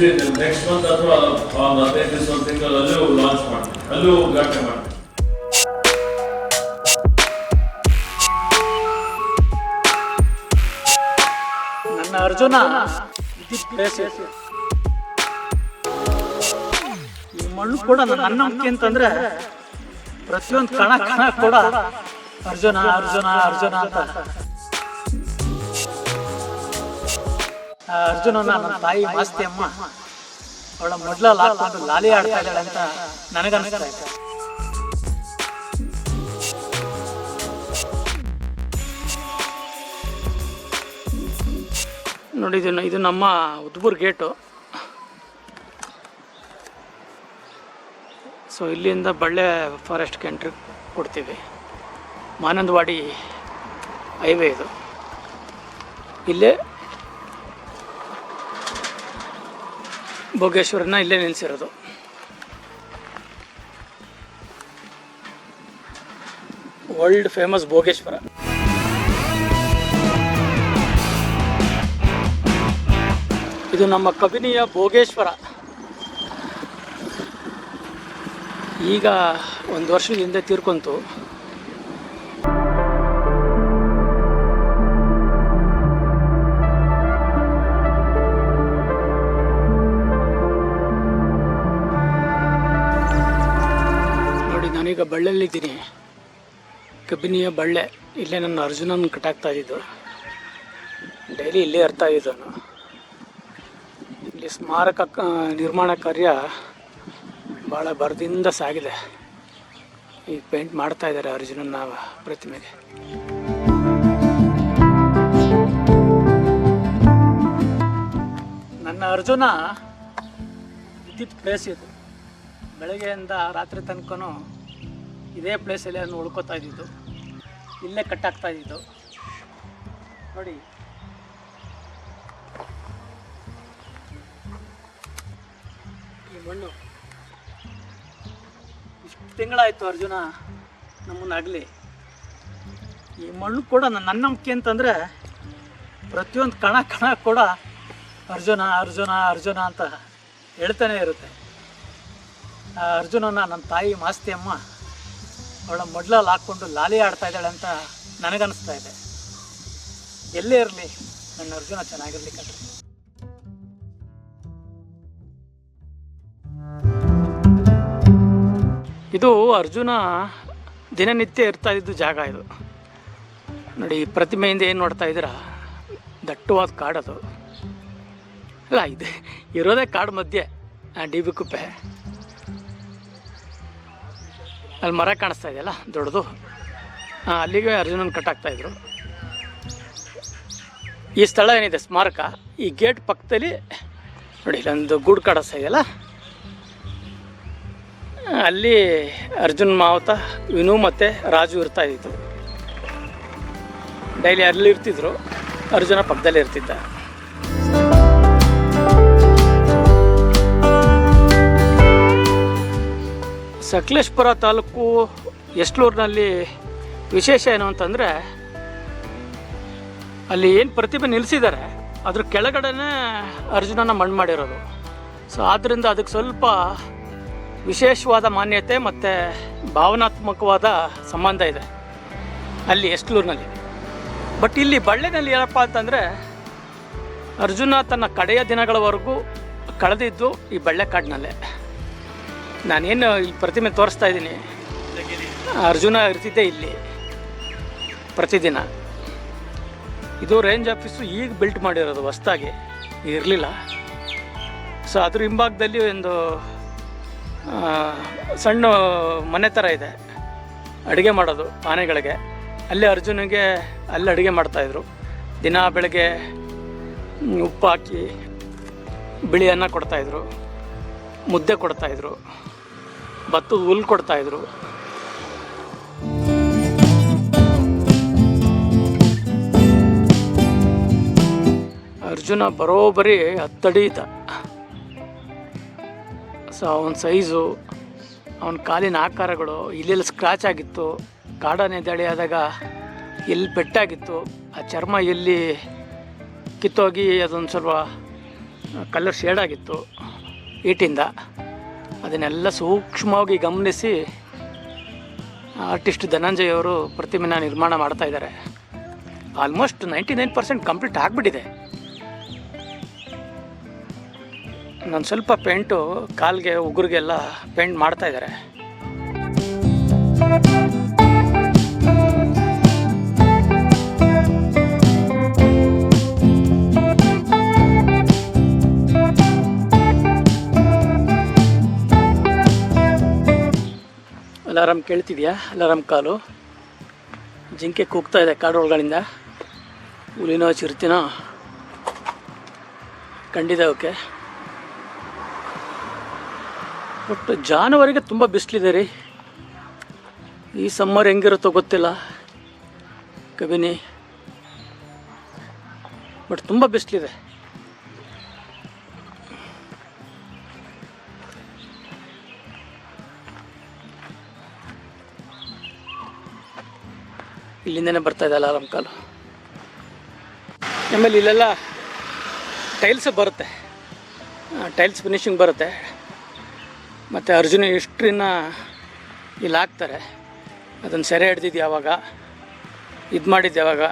Week next month ಅಥವಾ ಒಂದು ಹದಿನೈದು ದಿವಸ ಒಂದು ತಿಂಗಳು ಅಲ್ಲೂ ಲಾಂಚ್ ಮಾಡ್ತೀವಿ ಅಲ್ಲೂ ಉದ್ಘಾಟನೆ ಮಾಡ್ತೀವಿ ನನ್ನ ಅರ್ಜುನ. ಈ ಮಣ್ಣು ಕೂಡ ನನ್ನ ನಂಬಿಕೆ ಅಂತಂದ್ರೆ ಪ್ರತಿಯೊಂದು ಕಣ ಕಣ ಕೂಡ ಅರ್ಜುನ ಅರ್ಜುನ ಅರ್ಜುನ ಅಂತ. ಅರ್ಜುನನ ನನ್ನ ತಾಯಿ ಮಾಸ್ತಿ ಅಮ್ಮ, ಅವಳ ಮೊದಲ ಹಾಕೊಂಡು ಲಾಲಿ ಆಡ್ತಾ ಇದ್ದಾಳೆ ಅಂತ ನನಗನ್ನಿಸ್ತಾ ಇದೆ. ನೋಡಿ, ಇದು ಇದು ನಮ್ಮ ಉದ್ಬೂರ್ ಗೇಟು. ಸೊ ಇಲ್ಲಿಂದ ಬಳ್ಳೆ ಫಾರೆಸ್ಟ್ಗೆ ಎಂಟ್ರಿ ಕೊಡ್ತೀವಿ. ಮಾನಂದವಾಡಿ ಹೈವೇ ಇದು. ಇಲ್ಲೇ ಭೋಗೇಶ್ವರನ ಇಲ್ಲೇ ನಿಲ್ಲಿಸಿರೋದು ವರ್ಲ್ಡ್ ಫೇಮಸ್ ಭೋಗೇಶ್ವರ. ಇದು ನಮ್ಮ ಕಬಿನಿಯ ಭೋಗೇಶ್ವರ. ಈಗ ಒಂದು ವರ್ಷದ ಹಿಂದೆ ತೀರ್ಕೊಂತು. ಬಳ್ಳೆಯಲ್ಲಿದ್ದೀನಿ ಕಬಿನಿಯ ಬಳ್ಳೆ. ಇಲ್ಲೇ ನನ್ನ ಅರ್ಜುನನ ಕಟ್ಟಾಕ್ತಾ ಇದ್ದಿದ್ದು. ಡೈಲಿ ಇಲ್ಲೇ ಅರ್ಥ ನಾನು ಇಲ್ಲಿ ಸ್ಮಾರಕ ನಿರ್ಮಾಣ ಕಾರ್ಯ ಭಾಳ ಬರದಿಂದ ಸಾಗಿದೆ. ಈಗ ಪೇಂಟ್ ಮಾಡ್ತಾ ಇದ್ದಾರೆ ಅರ್ಜುನನ ಪ್ರತಿಮೆಗೆ. ನನ್ನ ಅರ್ಜುನ ವಿದ್ಯುತ್ ಪ್ಲೇಸ್ ಇದು. ಬೆಳಗ್ಗೆಯಿಂದ ರಾತ್ರಿ ತನಕನೂ ಇದೇ ಪ್ಲೇಸಲ್ಲಿ ಅದನ್ನು ಉಳ್ಕೋತಾ ಇದ್ದಿದ್ದು. ಇಲ್ಲೇ ಕಟ್ಟಾಗ್ತಾ ಇದ್ದಿದ್ದು. ನೋಡಿ. ಈ ಮಣ್ಣು. ಇಷ್ಟು ತಿಂಗಳಾಯಿತು ಅರ್ಜುನ ನಮ್ಮನ್ನಾಗಲಿ ಈ ಮಣ್ಣು ಕೂಡ ನನ್ನ ನಂಬಿಕೆ ಅಂತಂದರೆ ಪ್ರತಿಯೊಂದು ಕಣ ಕಣ ಕೂಡ ಅರ್ಜುನ ಅರ್ಜುನ ಅರ್ಜುನ ಅಂತ ಹೇಳ್ತಾನೆ ಇರುತ್ತೆ. ಆ ಅರ್ಜುನನ ನನ್ನ ತಾಯಿ ಮಾಸ್ತಿ ಅಮ್ಮ ಅವಳ ಮೊಡ್ಲಲ್ಲಿ ಹಾಕ್ಕೊಂಡು ಲಾಲಿ ಆಡ್ತಾ ಇದ್ದಾಳೆ ಅಂತ ನನಗನ್ನಿಸ್ತಾ ಇದೆ. ಎಲ್ಲೇ ಇರಲಿ, ನನ್ನ ಅರ್ಜುನ ಚೆನ್ನಾಗಿರ್ಲಿ ಕಣ್ರಿ. ಇದು ಅರ್ಜುನ ದಿನನಿತ್ಯ ಇರ್ತಾ ಇದ್ದು ಜಾಗ ಇದು. ನೋಡಿ ಪ್ರತಿಮೆಯಿಂದ ಏನು ನೋಡ್ತಾ ಇದ್ದೀರಾ? ದಟ್ಟವಾದ ಕಾಡದು. ಅಲ್ಲ, ಇದೆ, ಇರೋದೇ ಕಾಡು ಮಧ್ಯೆ ಡಿ ಬಿ ಕುಪ್ಪೆ. ಅಲ್ಲಿ ಮರ ಕಾಣಿಸ್ತಾ ಇದೆಯಲ್ಲ, ದೊಡ್ಡದು. ಅಲ್ಲಿಗೆ ಅರ್ಜುನನ ಕಟ್ಟಾಕ್ತಾ ಇದ್ರು. ಈ ಸ್ಥಳ ಏನಿದೆ, ಸ್ಮಾರಕ? ಈ ಗೇಟ್ ಪಕ್ಕದಲ್ಲಿ ನೋಡಿ, ಇಲ್ಲೊಂದು ಗೂಡು ಕಾಣಿಸ್ತಾ ಇದೆಯಲ್ಲ? ಅಲ್ಲಿ ಅರ್ಜುನ್ ಮಾವತ, ವಿನು ಮತ್ತು ರಾಜು ಇರ್ತಾ ಇದ್ದಿದ್ದು. ಡೈಲಿ ಅಲ್ಲಿ ಇರ್ತಿದ್ರು. ಅರ್ಜುನ ಪಕ್ಕದಲ್ಲಿ ಇರ್ತಿದ್ದ. ಸಕಲೇಶ್ಪುರ ತಾಲೂಕು ಎಸ್ಲೂರಿನಲ್ಲಿ ವಿಶೇಷ ಏನು ಅಂತಂದರೆ, ಅಲ್ಲಿ ಏನು ಪ್ರತಿಭೆ ನಿಲ್ಲಿಸಿದ್ದಾರೆ ಅದ್ರ ಕೆಳಗಡೆನೇ ಅರ್ಜುನನ ಮಣ್ಣು ಮಾಡಿರೋದು. ಸೊ ಆದ್ದರಿಂದ ಅದಕ್ಕೆ ಸ್ವಲ್ಪ ವಿಶೇಷವಾದ ಮಾನ್ಯತೆ ಮತ್ತು ಭಾವನಾತ್ಮಕವಾದ ಸಂಬಂಧ ಇದೆ ಅಲ್ಲಿ ಎಸ್ಲೂರಿನಲ್ಲಿ. ಬಟ್ ಇಲ್ಲಿ ಬಳ್ಳಿನಲ್ಲಿ ಏನಪ್ಪ ಅಂತಂದರೆ, ಅರ್ಜುನ ತನ್ನ ಕಡೆಯ ದಿನಗಳವರೆಗೂ ಕಳೆದಿದ್ದು ಈ ಬಳ್ಳೆಕಾಡಿನಲ್ಲೇ. ನಾನೇನು ಇಲ್ಲಿ ಪ್ರತಿಮೆ ತೋರಿಸ್ತಾ ಇದ್ದೀನಿ. ಅರ್ಜುನ ಇರ್ತಿದ್ದೆ ಇಲ್ಲಿ ಪ್ರತಿದಿನ. ಇದು ರೇಂಜ್ ಆಫೀಸು ಈಗ ಬಿಲ್ಟ್ ಮಾಡಿರೋದು ಹೊಸ್ದಾಗಿ. ಇರಲಿಲ್ಲ. ಸೊ ಅದ್ರ ಹಿಂಭಾಗದಲ್ಲಿ ಒಂದು ಸಣ್ಣ ಮನೆ ಥರ ಇದೆ. ಅಡುಗೆ ಮಾಡೋದು ಆನೆಗಳಿಗೆ. ಅಲ್ಲಿ ಅರ್ಜುನಿಗೆ ಅಲ್ಲಿ ಅಡುಗೆ ಮಾಡ್ತಾಯಿದ್ರು ದಿನ ಬೆಳಗ್ಗೆ ಉಪ್ಪು ಹಾಕಿ ಬಿಳಿ ಅನ್ನ ಕೊಡ್ತಾಯಿದ್ರು ಮುದ್ದೆ ಕೊಡ್ತಾಯಿದ್ರು ಭತ್ತದ ಹುಲ್ಲು ಕೊಡ್ತಾಯಿದ್ರು ಅರ್ಜುನ ಬರೋಬರಿ ಹತ್ತಡಿ ಇದ್ದ. ಸೊ ಅವನ ಸೈಜು ಅವನ ಕಾಲಿನ ಆಕಾರಗಳು ಇಲ್ಲೆಲ್ಲಿ ಸ್ಕ್ರಾಚ್ ಆಗಿತ್ತು. ಕಾಡಾನೆ ದಾಳಿ ಆದಾಗ ಎಲ್ಲಿ ಪೆಟ್ಟಾಗಿತ್ತು. ಆ ಚರ್ಮ ಎಲ್ಲಿ ಕಿತ್ತೋಗಿ ಅದೊಂದು ಸ್ವಲ್ಪ ಕಲರ್ ಶೇಡ್ ಆಗಿತ್ತು. ಈಟಿಂದ. ಅದನ್ನೆಲ್ಲ ಸೂಕ್ಷ್ಮವಾಗಿ ಗಮನಿಸಿ ಆರ್ಟಿಸ್ಟ್ ಧನಂಜಯ್ ಅವರು ಪ್ರತಿಮೆನ ನಿರ್ಮಾಣ ಮಾಡ್ತಾ ಇದ್ದಾರೆ. Almost ninety nine percent complete ಆಗಿಬಿಟ್ಟಿದೆ. ನಾನು ಸ್ವಲ್ಪ ಪೇಂಟು ಕಾಲ್ಗೆ ಉಗುರಿಗೆಲ್ಲ ಪೇಂಟ್ ಮಾಡ್ತಾ ಇದ್ದಾರೆ. ಅಲಾರಾಮ್ ಕೇಳ್ತಿದ್ಯಾ? Alarm call. ಜಿಂಕೆ ಕೂಗ್ತಾ ಇದೆ ಕಾಡು ಒಳಗಳಿಂದ ಹುಲಿನೋ ಚಿರ್ತಿನೋ. ಕಂಡಿದೆ ಓಕೆ ಒಟ್ಟು ಜಾನುವಾರಿಗೆ ತುಂಬ ಬಿಸಿಲಿದೆ ರೀ. ಈ ಸಮ್ಮರ್ ಹೆಂಗಿರುತ್ತೋ ಗೊತ್ತಿಲ್ಲ. ಕಬಿನಿ. ಬಟ್ ತುಂಬ ಬಿಸಿಲಿದೆ. ಇಲ್ಲಿಂದನೇ ಬರ್ತಾ ಇದೆ ಅಲಾರಾಮ್ ಕಾಲು ಆಮೇಲೆ ಇಲ್ಲೆಲ್ಲ ಟೈಲ್ಸ್ ಬರುತ್ತೆ. ಟೈಲ್ಸ್ ಫಿನಿಶಿಂಗ್ ಬರುತ್ತೆ. ಮತ್ತು ಅರ್ಜುನ ಹಿಸ್ಟ್ರಿನ ಇಲ್ಲಿ ಹಾಕ್ತಾರೆ. ಅದನ್ನು ಸೆರೆ ಹಿಡ್ದಿದ್ದು ಯಾವಾಗ? ಇದು ಮಾಡಿದ್ದು ಯಾವಾಗ?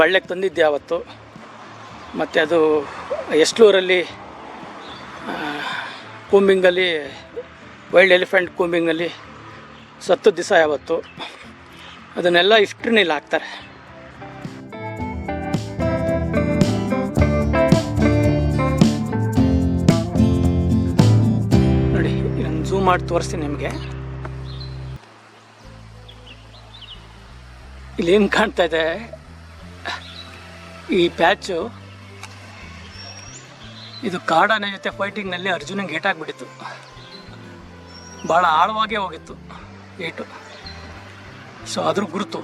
ಬಳ್ಳೆಗೆ ತಂದಿದ್ದು ಯಾವತ್ತು? ಮತ್ತು ಅದು ಎಸ್ಲೂರಲ್ಲಿ ಕೂಂಬಿಂಗಲ್ಲಿ ವೈಲ್ಡ್ ಎಲಿಫೆಂಟ್ ಕೂಂಬಿಂಗಲ್ಲಿ ಸತ್ತು ದಿವಸ ಯಾವತ್ತು? ಅದನ್ನೆಲ್ಲ ಹಿಸ್ಟ್ರಿನ ಇಲ್ಲಿ ಹಾಕ್ತಾರೆ. ನೋಡಿ ನಾನು ಝೂಮ್ ಮಾಡಿ ತೋರಿಸ್ತೀನಿ ನಿಮಗೆ. ಇಲ್ಲಿ ಏನು ಕಾಣ್ತಾ ಇದೆ? ಈ ಪ್ಯಾಚು ಇದು ಕಾಡನ ಜೊತೆ ಫೈಟಿಂಗ್ನಲ್ಲಿ ಅರ್ಜುನಂಗೆ ಏಟಾಗ್ಬಿಟ್ಟಿತ್ತು ಭಾಳ ಆಳವಾಗೇ ಹೋಗಿತ್ತು. ಏಟು ಸೊ ಅದ್ರ ಗುರುತು.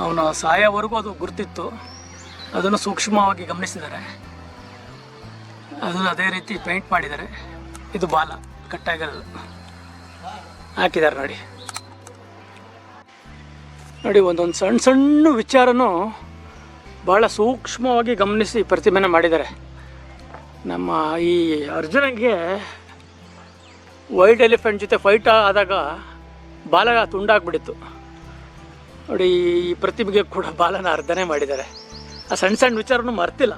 ಅವನ ಸಾಯೋವರೆಗೂ ಅದು ಗುರುತಿತ್ತು. ಅದನ್ನು ಸೂಕ್ಷ್ಮವಾಗಿ ಗಮನಿಸಿದ್ದಾರೆ. ಅದನ್ನು ಅದೇ ರೀತಿ ಪೇಂಟ್ ಮಾಡಿದ್ದಾರೆ. ಇದು ಬಾಲ, ಕಟ್ಟಾಗಿರೋದು. ಹಾಕಿದ್ದಾರೆ ನೋಡಿ. ನೋಡಿ, ಒಂದೊಂದು ಸಣ್ಣ ಸಣ್ಣ ವಿಚಾರನೂ ಭಾಳ ಸೂಕ್ಷ್ಮವಾಗಿ ಗಮನಿಸಿ ಪ್ರತಿಮೆನ ಮಾಡಿದ್ದಾರೆ. ನಮ್ಮ ಈ ಅರ್ಜುನಂಗೆ ವೈಲ್ಡ್ ಎಲಿಫೆಂಟ್ ಜೊತೆ ಫೈಟ್ ಆದಾಗ ಬಾಲ ತುಂಡಾಗ್ಬಿಟ್ಟಿತ್ತು ನೋಡಿ, ಈ ಪ್ರತಿಮೆಗೆ ಕೂಡ ಬಾಲನ ಅರ್ಧನೆ ಮಾಡಿದ್ದಾರೆ. ಆ ಸಣ್ಣ ಸಣ್ಣ ವಿಚಾರನೂ ಮರ್ತಿಲ್ಲ.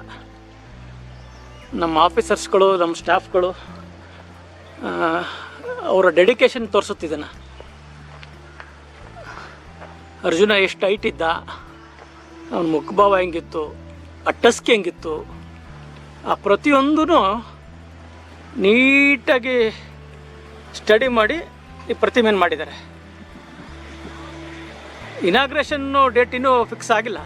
ನಮ್ಮ ಆಫೀಸರ್ಸ್ಗಳು, ನಮ್ಮ ಸ್ಟಾಫ್ಗಳು ಅವರ ಡೆಡಿಕೇಶನ್ ತೋರಿಸುತ್ತಿದ್ದಾನೆ ಅರ್ಜುನ ಎಷ್ಟು ಹೈಟ್ ಇದ್ದ, ಅವನ ಮುಖಭಾವ ಹೆಂಗಿತ್ತು, ಆ ಟಸ್ಕ್ ಹೆಂಗಿತ್ತು, ಆ ಪ್ರತಿಯೊಂದೂ ನೀಟಾಗಿ ಸ್ಟಡಿ ಮಾಡಿ ಈ ಪ್ರತಿಮೆಯನ್ನು ಮಾಡಿದ್ದಾರೆ. ಇನಾಗ್ರೇಷನ್ನು ಡೇಟ್ ಇನ್ನೂ ಫಿಕ್ಸ್ ಆಗಿಲ್ಲ.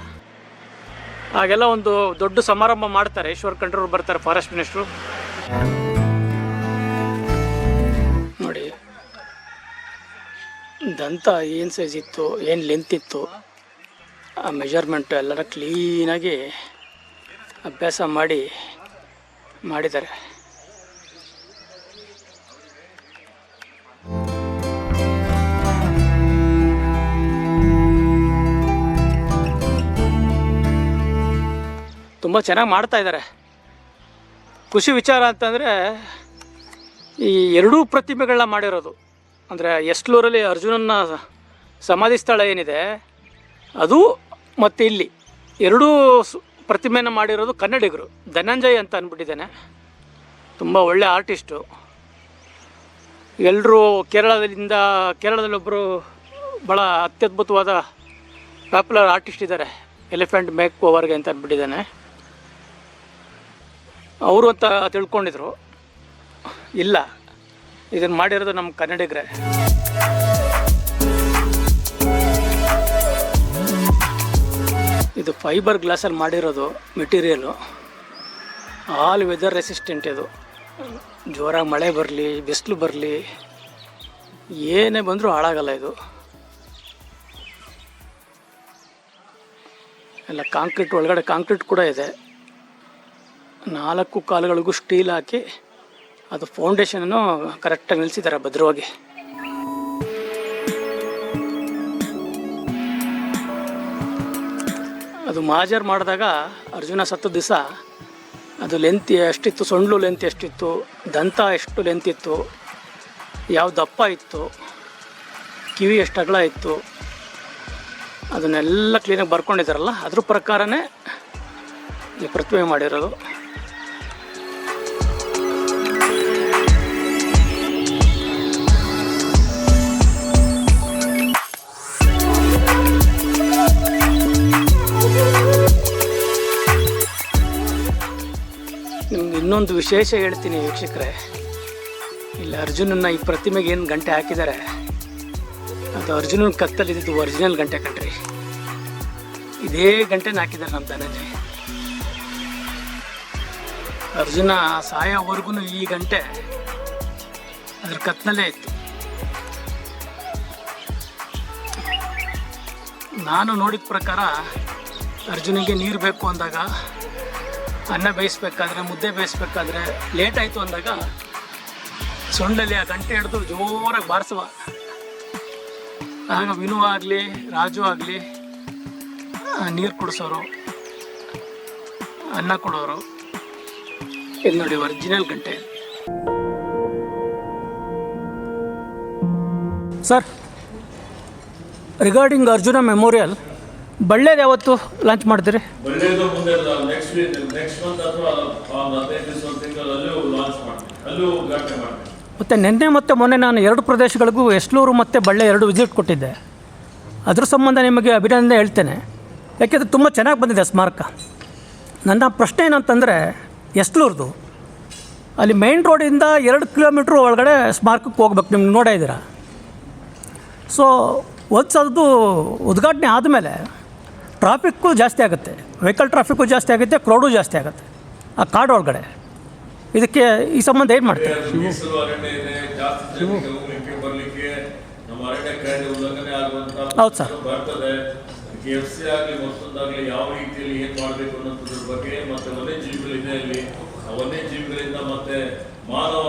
ಹಾಗೆಲ್ಲ ಒಂದು ದೊಡ್ಡ ಸಮಾರಂಭ ಮಾಡ್ತಾರೆ. ಈಶ್ವರ್ ಖಂಡ್ರವ್ರು ಬರ್ತಾರೆ ಫಾರೆಸ್ಟ್ ಮಿನಿಸ್ಟ್ರು ನೋಡಿ, ದಂತ ಏನು ಸೈಜ್ ಇತ್ತು, ಏನು ಲೆಂತ್ ಇತ್ತು, ಆ ಮೆಜರ್ಮೆಂಟ್ ಎಲ್ಲರ ಕ್ಲೀನಾಗಿ ಅಭ್ಯಾಸ ಮಾಡಿ ಮಾಡಿದ್ದಾರೆ. ತುಂಬ ಚೆನ್ನಾಗಿ ಮಾಡ್ತಾ ಇದ್ದಾರೆ ಖುಷಿ ವಿಚಾರ ಅಂತಂದರೆ ಈ ಎರಡೂ ಪ್ರತಿಮೆಗಳನ್ನ ಮಾಡಿರೋದು. ಅಂದರೆ ಎಸ್ಲೂರಲ್ಲಿ ಅರ್ಜುನನ ಸಮಾಧಿ ಸ್ಥಳ ಏನಿದೆ, ಅದು ಮತ್ತು ಇಲ್ಲಿ. ಎರಡೂ ಪ್ರತಿಮೆಯನ್ನು ಮಾಡಿರೋದು ಕನ್ನಡಿಗರು. ಧನಂಜಯ್ ಅಂತ ಅಂದ್ಬಿಟ್ಟಿದ್ದಾನೆ ತುಂಬ ಒಳ್ಳೆ ಆರ್ಟಿಸ್ಟು. ಎಲ್ಲರೂ ಕೇರಳದಿಂದ ಕೇರಳದಲ್ಲೊಬ್ಬರು ಭಾಳ ಅತ್ಯದ್ಭುತವಾದ ಪಾಪ್ಯುಲರ್ ಆರ್ಟಿಸ್ಟ್ ಇದ್ದಾರೆ. ಎಲಿಫೆಂಟ್ ಮೇಕ್ ಓವರ್ಗೆ ಅಂತ ಅಂದ್ಬಿಟ್ಟಿದ್ದಾನೆ ಅವರು ಅಂತ ತಿಳ್ಕೊಂಡಿದ್ರು. ಇಲ್ಲ ಇದನ್ನು ಮಾಡಿರೋದು ನಮ್ಮ ಕನ್ನಡಿಗರೇ. ಇದು ಫೈಬರ್ ಗ್ಲಾಸಲ್ಲಿ ಮಾಡಿರೋದು ಮೆಟೀರಿಯಲು ಆಲ್ ವೆದರ್ ರೆಸಿಸ್ಟೆಂಟ್ ಇದು. ಜೋರಾಗಿ ಮಳೆ ಬರಲಿ, ಬಿಸಿಲು ಬರಲಿ, ಏನೇ ಬಂದರೂ ಹಾಳಾಗಲ್ಲ ಇದು. ಎಲ್ಲ ಕಾಂಕ್ರೀಟ್ ಒಳಗಡೆ ಕಾಂಕ್ರೀಟ್ ಕೂಡ ಇದೆ. ನಾಲ್ಕು ಕಾಲುಗಳಿಗೂ ಸ್ಟೀಲ್ ಹಾಕಿ ಅದು ಫೌಂಡೇಶನನ್ನು ಕರೆಕ್ಟಾಗಿ ನಿಲ್ಲಿಸಿದ್ದಾರೆ ಭದ್ರವಾಗಿ. ಅದು ಮಾಜರ್ ಮಾಡಿದಾಗ ಅರ್ಜುನ ಸತ್ತು ದಿವಸ ಅದು ಲೆಂತ್ ಎಷ್ಟಿತ್ತು, ಸೊಂಡ್ಲು ಲೆಂತ್ ಎಷ್ಟಿತ್ತು, ದಂತ ಎಷ್ಟು ಲೆಂತ್ ಇತ್ತು, ಯಾವ ದಪ್ಪ ಇತ್ತು, ಕಿವಿ ಎಷ್ಟು ಅಗಲ ಇತ್ತು, ಅದನ್ನೆಲ್ಲ ಕ್ಲೀನಾಗಿ ಬರ್ಕೊಂಡಿದ್ದಾರಲ್ಲ, ಅದ್ರ ಪ್ರಕಾರನೇ ಈ ಪ್ರತಿಮೆ ಮಾಡಿರೋದು. ಇನ್ನೊಂದು ವಿಶೇಷ ಹೇಳ್ತೀನಿ ವೀಕ್ಷಕರೇ. ಇಲ್ಲಿ ಅರ್ಜುನನ್ನ ಈ ಪ್ರತಿಮೆಗೆ ಏನು ಗಂಟೆ ಹಾಕಿದ್ದಾರೆ? ಅದು ಅರ್ಜುನನ ಕತ್ತಲ್ಲಿದ್ದು ಒರಿಜಿನಲ್ ಗಂಟೆ ಕಣ್ರಿ. ಇದೇ ಗಂಟೆನ ಹಾಕಿದ್ದಾರೆ ನಮ್ಮ ಧನಂಜಯ. ಅರ್ಜುನ ಸಾಯೋವರೆಗೂ ಈ ಗಂಟೆ ಅದ್ರ ಕತ್ನಲ್ಲೇ ಇತ್ತು. ನಾನು ನೋಡಿದ ಪ್ರಕಾರ ಅರ್ಜುನಿಗೆ ನೀರು ಬೇಕು ಅಂದಾಗ ಅನ್ನ ಬೇಯಿಸ್ಬೇಕಾದ್ರೆ, ಮುದ್ದೆ ಬೇಯಿಸ್ಬೇಕಾದ್ರೆ ಲೇಟ್ ಆಯಿತು ಅಂದಾಗ ಸೊಂಡಲ್ಲಿ ಆ ಗಂಟೆ ಹಿಡಿದು ಜೋರಾಗಿ ಬಾರಿಸುವ. ಆಗ ವಿನು ಆಗಲಿ, ರಾಜು ಆಗಲಿ ನೀರು ಕುಡಿಸೋರು, ಅನ್ನ ಕೊಡೋರು. ಇದು ನೋಡಿ ಒರಿಜಿನಲ್ ಗಂಟೆ. ಸರ್ ರಿಗಾರ್ಡಿಂಗ್ ಅರ್ಜುನ ಮೆಮೋರಿಯಲ್ ಬಳ್ಳೇದು ಯಾವತ್ತು ಲಾಂಚ್ ಮಾಡ್ತೀರಿ? ಒಳ್ಳೇದು ಮುಂದೆ ನೆಕ್ಸ್ಟ್ ವೀಕ್ ನೆಕ್ಸ್ಟ್ ಮಂತ್ ಅಥವಾ ಒಂದು ಹದಿನೈದು ದಿವಸ ಒಂದು ತಿಂಗಳಲ್ಲೂ ಲಾಂಚ್ ಮಾಡ್ತೀವಿ. ಅಲ್ಲೂ ಉದ್ಘಾಟನೆ ಮಾಡ್ತೀವಿ. ಮತ್ತು ನಿನ್ನೆ ಮತ್ತು ಮೊನ್ನೆ ನಾನು ಎರಡು ಪ್ರದೇಶಗಳಿಗೂ ಎಸ್ಲೂರು ಮತ್ತು ಬಳ್ಳೆ ಎರಡು ವಿಸಿಟ್ ಕೊಟ್ಟಿದ್ದೆ. ಅದ್ರ ಸಂಬಂಧ ನಿಮಗೆ ಅಭಿನಂದನೆ ಹೇಳ್ತೇನೆ. ಯಾಕೆಂದರೆ ತುಂಬ ಚೆನ್ನಾಗಿ ಬಂದಿದೆ ಸ್ಮಾರಕ. ನನ್ನ ಪ್ರಶ್ನೆ ಏನಂತಂದರೆ ಎಸ್ಲೂರ್ದು ಅಲ್ಲಿ ಮೈನ್ ರೋಡಿಂದ ಎರಡು ಕಿಲೋಮೀಟ್ರ್ ಒಳಗಡೆ ಸ್ಮಾರಕಕ್ಕೆ ಹೋಗ್ಬೇಕು ನಿಮ್ಗೆ ನೋಡೇ ಇದ್ದೀರಾ? ಸೊ ಸಲದ್ದು ಉದ್ಘಾಟನೆ ಆದಮೇಲೆ ಟ್ರಾಫಿಕ್ಕು ಜಾಸ್ತಿ ಆಗುತ್ತೆ ವೆಹಿಕಲ್ ಟ್ರಾಫಿಕ್ಕು ಜಾಸ್ತಿ ಆಗುತ್ತೆ ಕ್ರೌಡು ಜಾಸ್ತಿ ಆಗುತ್ತೆ ಆ ಕಾಡು ಒಳಗಡೆ. ಇದಕ್ಕೆ ಈ ಸಂಬಂಧ ಏನು ಆಗುವಂತ ಹೌದು ಸರ್. ಯಾವ ರೀತಿಯಲ್ಲಿ ಏನ್ ಮಾಡಬೇಕು ಅನ್ನೋದ್ರ ಬಗ್ಗೆ ಮತ್ತೆ ವನ್ಯಜೀವಿಗಳಿದೆ ಅಲ್ಲಿ ವನ್ಯಜೀವಿಗಳಿಂದ ಮತ್ತೆ ಮಾನವ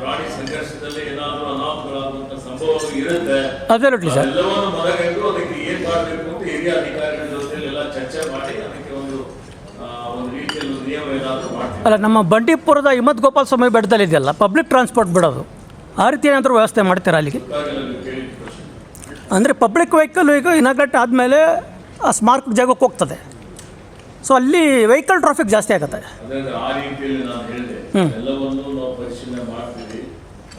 ಪ್ರಾಣಿ ಸಂಘರ್ಷದಲ್ಲಿ ಏನಾದರೂ ಅನಾಹುತಗಳಾಗುವಂತ ಸಂಭವಗಳು ಇರುತ್ತೆ ಅಬ್ಸಲ್ಯೂಟ್ಲಿ ಸರ್ ಎಲ್ಲವನ್ನು ಮನಗಂಡು ಅದಕ್ಕೆ ಏನ್ ಮಾಡಬೇಕು ಅಂತ ಹಿರಿಯ ಅಧಿಕಾರಿಗಳ ಜೊತೆ ಎಲ್ಲ ಚರ್ಚೆ ಮಾಡಿ ಅದಕ್ಕೆ ಒಂದು ಒಂದು ರೀತಿಯಲ್ಲಿ ನಿಯಮ ಏನಾದರೂ ಮಾಡ್ತೀವಿ. ಅಲ್ಲ ನಮ್ಮ ಬಂಡೀಪುರದ ಹಿಮತ್ ಗೋಪಾಲ ಸ್ವಾಮಿ ಬೆಟ್ಟದಲ್ಲಿ ಇದೆಯಲ್ಲ ಪಬ್ಲಿಕ್ ಟ್ರಾನ್ಸ್ಪೋರ್ಟ್ ಬಿಡೋದು. ಆ ರೀತಿ ಏನಾದರೂ ವ್ಯವಸ್ಥೆ ಮಾಡ್ತೀರಾ ಅಲ್ಲಿಗೆ? ಅಂದರೆ ಪಬ್ಲಿಕ್ ವೆಹಿಕಲ್ ಈಗ ಇನಾಗ್ರೇಟ್ ಆದಮೇಲೆ ಆ ಸ್ಮಾರ್ಕ್ ಜಾಗಕ್ಕೆ ಹೋಗ್ತದೆ. ಸೊ ಅಲ್ಲಿ ವೆಹಿಕಲ್ ಟ್ರಾಫಿಕ್ ಜಾಸ್ತಿ ಆಗುತ್ತೆ. ಅದೇ ರೀತಿಯಲ್ಲಿ ನಾನು ಹೇಳಿದೆ. ಎಲ್ಲವನ್ನೂ ನಾವು ಪರಿಶೀಲನೆ ಮಾಡ್ತೀವಿ.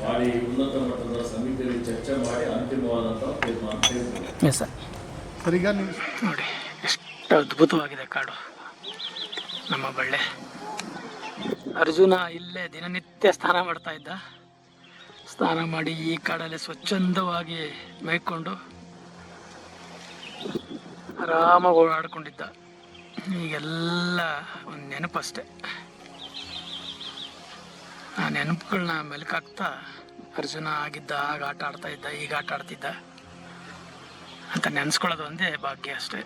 ಮಾಡಿ ಉನ್ನತ ಮಟ್ಟದ ಸಮಿತಿಯಲ್ಲಿ ಚರ್ಚೆ ಮಾಡಿ ಅಂತಿಮವಾದಂತಹ ತೀರ್ಮಾನ ತೆಗೆದುಕೊಳ್ಳಿ ಎಸ್ ಸರ್ ನೋಡಿ ಎಷ್ಟು ಅದ್ಭುತವಾಗಿದೆ ಕಾಡು. ನಮ್ಮ ಬಳ್ಳೆ. ಅರ್ಜುನ ಇಲ್ಲೇ ದಿನನಿತ್ಯ ಸ್ನಾನ ಮಾಡ್ತಾ ಇದ್ದ. ಸ್ನಾನ ಮಾಡಿ ಈ ಕಾಡಲ್ಲಿ ಸ್ವಚ್ಛಂದವಾಗಿ ಮೇಯ್ಕೊಂಡು ಆರಾಮಾಗಿ ಓಡಾಡ್ಕೊಂಡಿದ್ದ. ಈಗೆಲ್ಲ ಒಂದು ನೆನಪಷ್ಟೆ. ಆ ನೆನಪುಗಳನ್ನ ಮೆಲುಕಾಗ್ತಾ ಅರ್ಜುನ ಆಗಿದ್ದ, ಆಗ ಆಟ ಆಡ್ತಾ ಇದ್ದ, ಈಗ ಆಟ ಆಡ್ತಿದ್ದ ಅಂತ ನೆನೆಸ್ಕೊಳ್ಳೋದು ಒಂದೇ ಭಾಗ್ಯ ಅಷ್ಟೇ.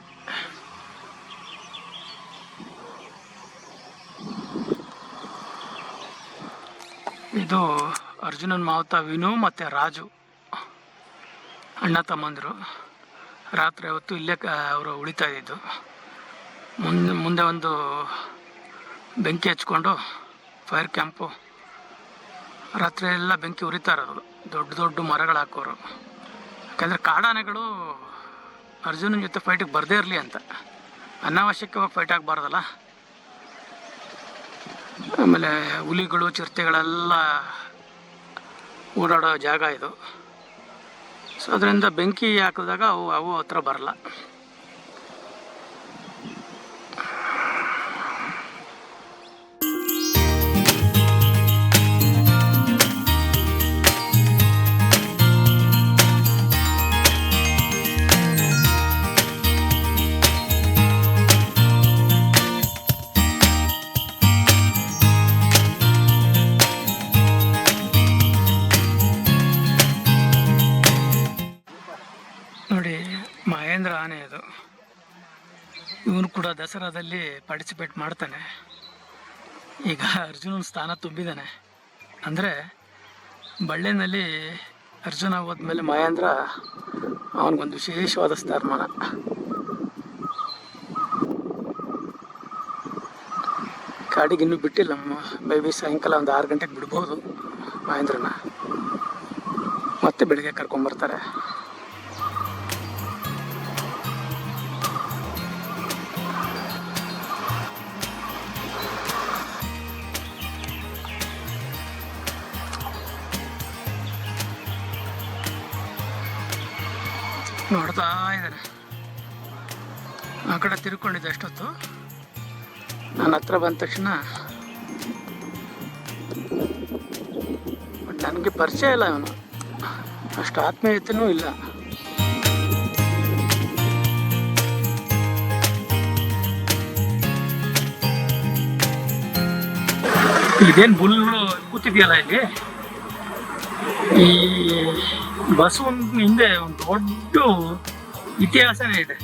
ಇದು ಅರ್ಜುನನ್ ಮಾವತ ವಿನು ಮತ್ತು ರಾಜು. ಅಣ್ಣ ತಮ್ಮಂದರು. ರಾತ್ರಿ ಹೊತ್ತು ಇಲ್ಲೇ ಅವರು ಉಳಿತಾ ಇದ್ದಿದ್ದು. ಮುಂದೆ ಮುಂದೆ ಒಂದು ಬೆಂಕಿ ಹಚ್ಕೊಂಡು ಫೈರ್ ಕ್ಯಾಂಪು. ರಾತ್ರಿ ಎಲ್ಲ ಬೆಂಕಿ ಉರಿತಾ ಇರೋದು. ದೊಡ್ಡ ದೊಡ್ಡ ಮರಗಳು ಹಾಕೋರು. ಯಾಕಂದರೆ ಕಾಡಾನೆಗಳು ಅರ್ಜುನನ ಜೊತೆ ಫೈಟಿಗೆ ಬರದೇ ಇರಲಿ ಅಂತ. ಅನಾವಶ್ಯಕವಾಗಿ ಫೈಟ್ ಆಗಬಾರ್ದಲ್ಲ. ಆಮೇಲೆ ಹುಲಿಗಳು, ಚಿರತೆಗಳೆಲ್ಲ ಓಡಾಡೋ ಜಾಗ ಇದು. ಸೊ ಅದರಿಂದ ಬೆಂಕಿ ಹಾಕಿದಾಗ ಅವು ಅವು ಹತ್ರ ಬರಲ್ಲ. ಇವನು ಕೂಡ ದಸರಾದಲ್ಲಿ ಪಾರ್ಟಿಸಿಪೇಟ್ ಮಾಡ್ತಾನೆ. ಈಗ ಅರ್ಜುನನ ಸ್ಥಾನ ತುಂಬಿದ್ದಾನೆ ಅಂದರೆ ಬಳ್ಳಿನಲ್ಲಿ ಅರ್ಜುನ ಹೋದ್ಮೇಲೆ ಮಹೇಂದ್ರ ಅವನಿಗೊಂದು ವಿಶೇಷವಾದ ಸ್ಥಾನಮಾನ. ಕಾಡಿಗೆ ಇನ್ನೂ ಬಿಟ್ಟಿಲ್ಲ. ನಮ್ಮ ಮೇ ಬಿ ಸಾಯಂಕಾಲ ಒಂದು ಆರು ಗಂಟೆಗೆ ಬಿಡ್ಬೋದು ಮಹೇಂದ್ರನ. ಮತ್ತೆ ಬೆಳಿಗ್ಗೆ ಕರ್ಕೊಂಬರ್ತಾರೆ. ನೋಡ್ತಾ ಇದ್ದಾರೆ. ಆ ಕಡೆ ತಿರ್ಕೊಂಡಿದ್ದೆ ಅಷ್ಟೊತ್ತು. ನನ್ನ ಹತ್ರ ಬಂದ ತಕ್ಷಣ ನನಗೆ ಪರಿಚಯ ಇಲ್ಲ ಅವನು ಅಷ್ಟು ಆತ್ಮೀಯತೆಯೂ ಇಲ್ಲ. ಇದೇನು ಬುಲ್ಲು ಕೂತಿದೆಯಲ್ಲ ಇಲ್ಲಿ? ಈ ಬಸವನ ಹಿಂದೆ ಒಂದು ದೊಡ್ಡ ಇತಿಹಾಸನೇ ಇದೆ.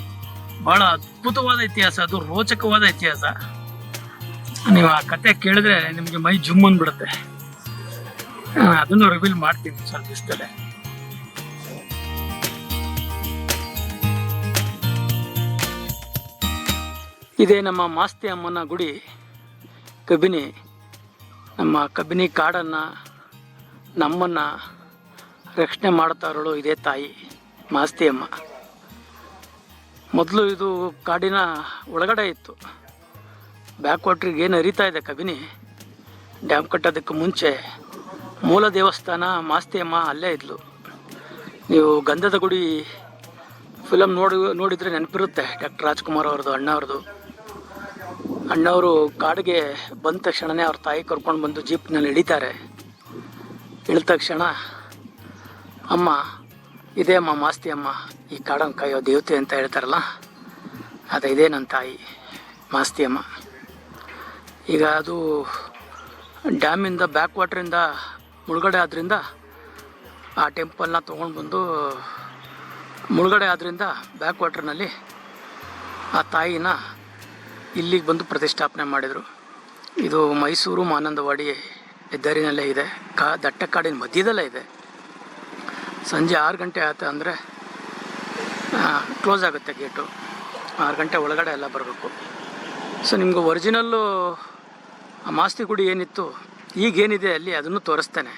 ಬಹಳ ಅದ್ಭುತವಾದ ಇತಿಹಾಸ, ಅದು ರೋಚಕವಾದ ಇತಿಹಾಸ. ನೀವು ಆ ಕತೆ ಕೇಳಿದ್ರೆ ನಿಮಗೆ ಮೈ ಜುಮ್ ಅಂದ್ಬಿಡುತ್ತೆ. ಅದನ್ನು ರಿವೀಲ್ ಮಾಡ್ತೀನಿ ಸ್ವಲ್ಪ ದಿವಸದಲ್ಲೇ. ಇದೇ ನಮ್ಮ ಮಾಸ್ತಿ ಅಮ್ಮನ ಗುಡಿ. ಕಬಿನಿ, ನಮ್ಮ ಕಬಿನಿ ಕಾಡನ್ನು ನಮ್ಮನ್ನು ರಕ್ಷಣೆ ಮಾಡ್ತಾ ಇರೋಳು ಇದೇ ತಾಯಿ, ಮಾಸ್ತಿಯಮ್ಮ. ಮೊದಲು ಇದು ಕಾಡಿನ ಒಳಗಡೆ ಇತ್ತು. ಬ್ಯಾಕ್ ವಾಟ್ರಿಗೆ ಏನು ಅರಿತಾ ಇದೆ ಕಬಿನಿ ಡ್ಯಾಮ್ ಕಟ್ಟೋದಕ್ಕೆ ಮುಂಚೆ ಮೂಲ ದೇವಸ್ಥಾನ ಮಾಸ್ತಿಯಮ್ಮ ಅಲ್ಲೇ ಇದ್ಲು. ನೀವು ಗಂಧದ ಗುಡಿ ಫಿಲಮ್ ನೋಡಿ, ನೋಡಿದರೆ ನೆನಪಿರುತ್ತೆ, ಡಾಕ್ಟರ್ ರಾಜ್ಕುಮಾರ್ ಅವ್ರದ್ದು ಅಣ್ಣವ್ರದ್ದು ಅಣ್ಣವರು ಕಾಡಿಗೆ ಬಂದ ತಕ್ಷಣವೇ ಅವ್ರ ತಾಯಿ ಕರ್ಕೊಂಡು ಬಂದು ಜೀಪ್ನಲ್ಲಿ ಇಳಿತಾರೆ ಇಳಿದ ತಕ್ಷಣ, ಅಮ್ಮ, ಇದೇ ಅಮ್ಮ, ಮಾಸ್ತಿ ಅಮ್ಮ, ಈ ಕಾಡನ್ನು ಕಾಯೋ ದೇವತೆ ಅಂತ ಹೇಳ್ತಾರಲ್ಲ ಅದು ಇದೇ ನನ್ನ ತಾಯಿ, ಮಾಸ್ತಿ ಅಮ್ಮ. ಈಗ ಅದು ಡ್ಯಾಮಿಂದ ಬ್ಯಾಕ್ ವಾಟ್ರಿಂದ ಮುಳುಗಡೆ ಆದ್ರಿಂದ ಆ ಟೆಂಪಲ್ನ ತೊಗೊಂಡು ಬಂದು ಮುಳುಗಡೆ ಆದ್ದರಿಂದ ಬ್ಯಾಕ್ ವಾಟ್ರ್ನಲ್ಲಿ ಆ ತಾಯಿನ ಇಲ್ಲಿಗೆ ಬಂದು ಪ್ರತಿಷ್ಠಾಪನೆ ಮಾಡಿದರು. ಇದು ಮೈಸೂರು ಮಾನಂದವಾಡಿ ಹೆದ್ದಾರಿನಲ್ಲೇ ಇದೆ. ಕಾ ದಟ್ಟ ಕಾಡಿನ ಮಧ್ಯದಲ್ಲೇ ಇದೆ. ಸಂಜೆ ಆರು ಗಂಟೆ ಆಯ್ತು ಅಂದರೆ ಕ್ಲೋಸ್ ಆಗುತ್ತೆ ಗೇಟು ಆರು ಗಂಟೆ ಒಳಗಡೆ ಎಲ್ಲ ಬರಬೇಕು. ಸೊ ನಿಮ್ಗೆ ಒರಿಜಿನಲ್ಲು ಆ ಮಾಸ್ತಿ ಗುಡಿ ಏನಿತ್ತು, ಈಗೇನಿದೆ ಅಲ್ಲಿ ಅದನ್ನು ತೋರಿಸ್ತೇನೆ.